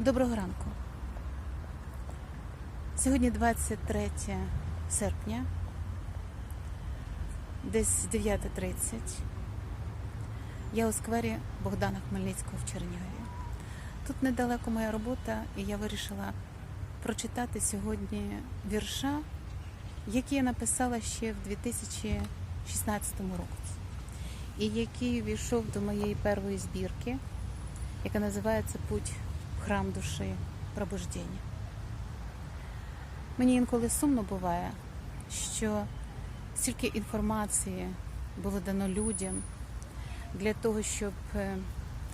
Доброго ранку. Сьогодні 23 серпня, десь 9.30. Я у сквері Богдана Хмельницького в Чернігові. Тут недалеко моя робота, і я вирішила прочитати сьогодні вірша, які я написала ще в 2016 році, і який увійшов до моєї першої збірки, яка називається Путь храм душі пробуждення. Мені інколи сумно буває, що стільки інформації було дано людям для того, щоб е,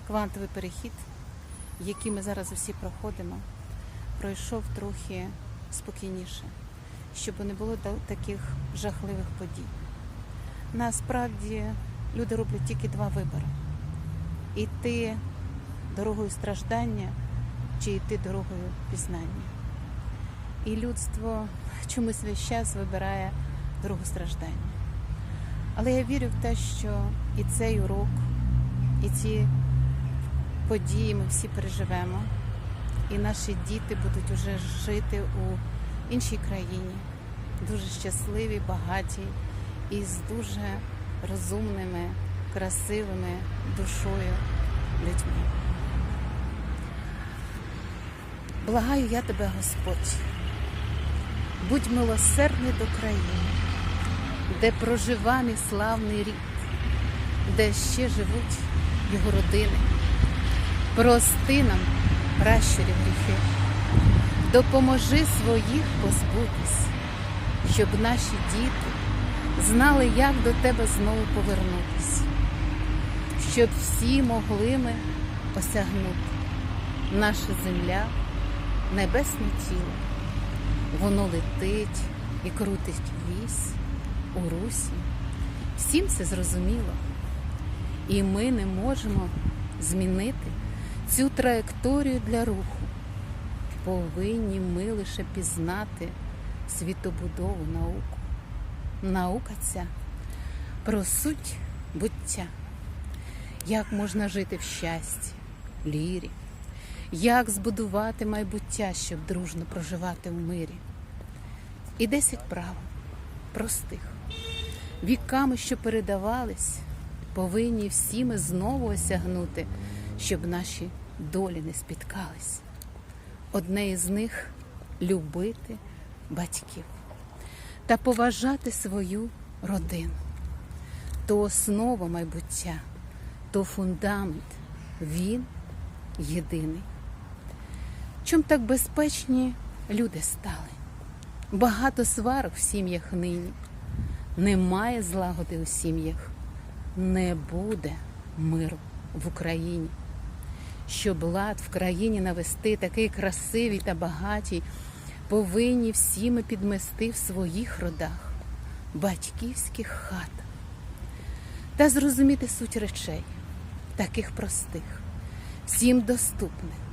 квантовий перехід, який ми зараз усі проходимо, пройшов трохи спокійніше, щоб не було таких жахливих подій. Насправді люди роблять тільки два вибори: іти дорогою страждання чи йти дорогою пізнання. І людство чомусь весь час вибирає дорогу страждання. Але я вірю в те, що і цей урок, і ці події ми всі переживемо, і наші діти будуть уже жити у іншій країні, дуже щасливі, багаті і з дуже розумними, красивими душою людьми. Благаю я тебе, Господь, будь милосердний до країни, де прожива мій славний рід, де ще живуть його родини. Прости нам пращурів гріхи, допоможи своїх позбутись, щоб наші діти знали, як до тебе знову повернутись, щоб всі могли ми осягнути. Наша земля небесне тіло. Воно летить і крутить вісь у русі. Всім це зрозуміло. І ми не можемо змінити цю траєкторію для руху. Повинні ми лише пізнати світобудову науку. Наука ця про суть буття. Як можна жити в щасті, лірі, як збудувати майбуття, щоб дружно проживати в мирі. І десять правил простих, віками, що передавались, повинні всі ми знову осягнути, щоб наші долі не спіткались. Одне із них любити батьків та поважати свою родину. То основа майбуття, то фундамент, він єдиний. Чом так безпечні люди стали? Багато сварок в сім'ях нині. Немає злагоди у сім'ях, не буде миру в Україні. Щоб лад в країні навести такий красивий та багатій, повинні всі ми підмести в своїх родах, батьківських хатах та зрозуміти суть речей, таких простих, всім доступних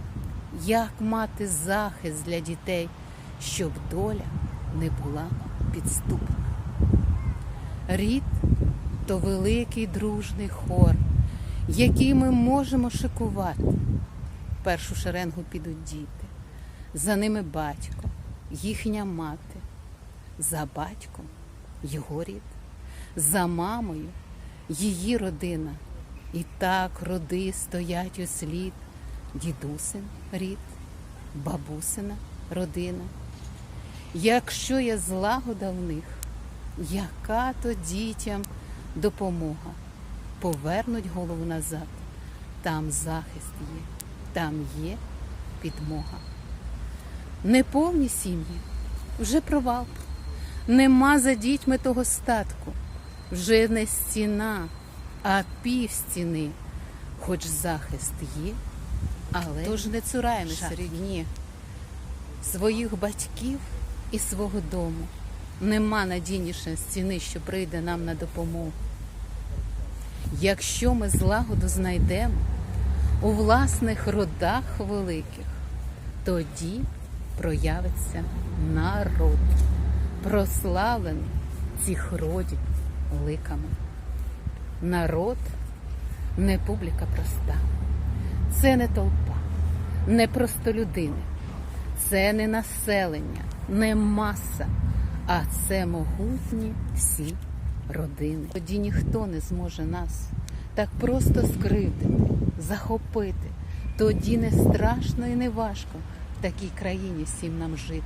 як мати захист для дітей, щоб доля не була підступна. Рід то великий дружний хор, який ми можемо шикувати. Першу шеренгу підуть діти, за ними батько, їхня мати, за батьком його рід, за мамою її родина. І так роди стоять у слід дідусин рід, бабусина родина. Якщо є злагода в них, яка то дітям допомога? Повернуть голову назад, там захист є, там є підмога. Неповні сім'ї вже провал. Нема за дітьми того статку, вже не стіна, а пів стіни, хоч захист є. Але тож не цураємося рідні своїх батьків і свого дому. Нема надійніше стіни, що прийде нам на допомогу. Якщо ми злагоду знайдемо у власних родах великих, тоді проявиться народ, прославлений цих родів ликами. Народ не публіка проста. Це не толпа, не простолюдини, це не населення, не маса, а це могутні всі родини. Тоді ніхто не зможе нас так просто скривдити, захопити. Тоді не страшно і не важко в такій країні всім нам жити.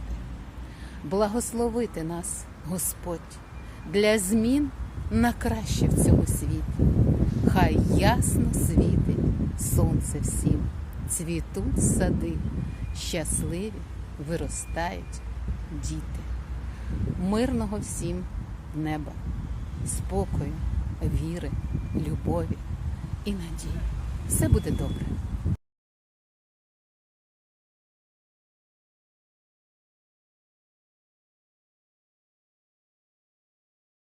Благословити нас, Господь, для змін на краще в цьому світі. Хай ясно світить сонце всім, цвітуть сади, щасливі виростають діти. Мирного всім неба, спокою, віри, любові і надії. Все буде добре.